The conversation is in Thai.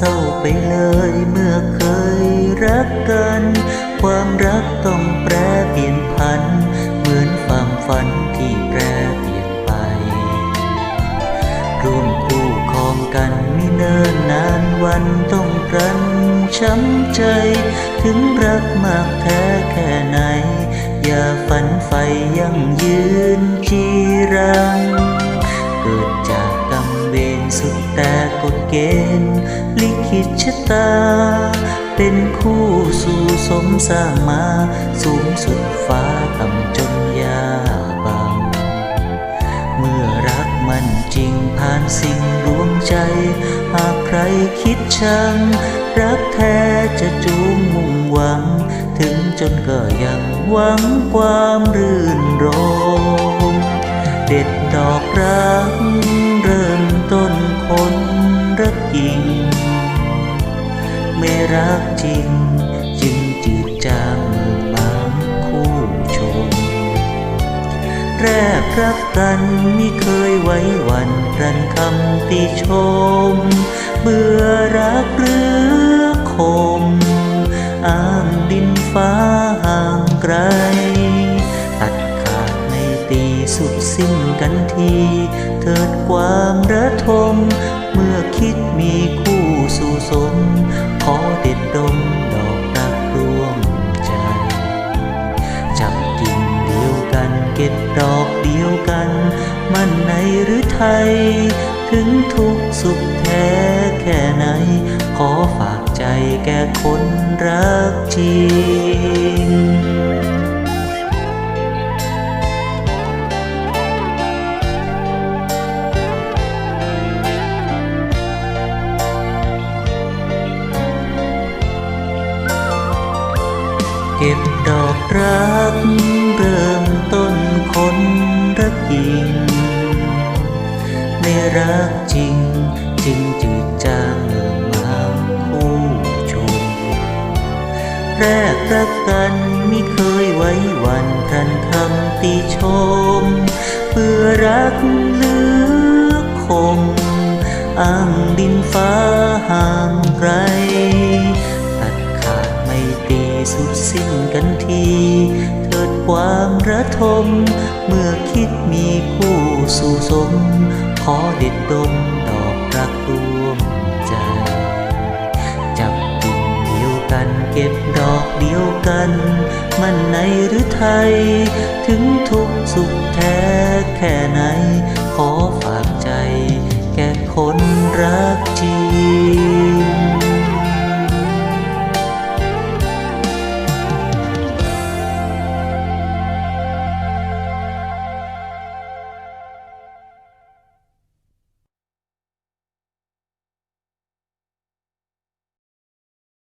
ศร้าไปเลยเมื่อเคยรักกัน ความรักต้องแปรเปลี่ยนพัน เหมือนความฝันที่แปรเปลี่ยนไป ร่วมคู่ครองกันไม่เนิ่นนานวันต้องรันช้ำใจ ถึงรักมากแท้แค่ไหน อย่าฝันไฟยังยืนจีรัง แต่กฎเกณฑ์ลิขิตชะตา เป็นคู่สู่สมสร้างมาสูงสุดฟ้าต่ำจนยาบัง เมื่อรักมันจริงผ่านสิ่งรวมใจ หากใครคิดชัง รักแท้จะจูงมุ่งหวัง ถึงจนก็ยังหวังความรื่นรมเด็ดดอกรัก ไม่รักจริง จึงจืดจางเมือบางคู่ชม แรกรักกันไม่เคยไว้วันรันคำติชม เบื่อรักหรือคม อ้างดินฟ้าห่างไกล ตัดขาดในตีสุดสิ้นกันที เถิดความระทม ดอกเดียวกัน มันในหรือไทย ถึงทุกสุขแท้แค่ไหน ขอฝากใจแก่คนรักจริงเก็บดอกรักเริ่มต้นคน ริง ไม่รักจริงจึงจืดจางเมื่อมาคู่ชม แรกรักกันไม่เคยไว้วันทันคำติชม เพื่อรักเหลือคมอ้างดิน ความระทม เมื่อคิดมีคู่สู่สม ขอเด็ดดมดอกรักรวมใจ จับกิ่งเดียวกันเก็บดอกเดียวกัน มันในหรือไทย ถึงทุกสุขแท้แค่ไหน ขอฝากใจ แก่คนรักจริง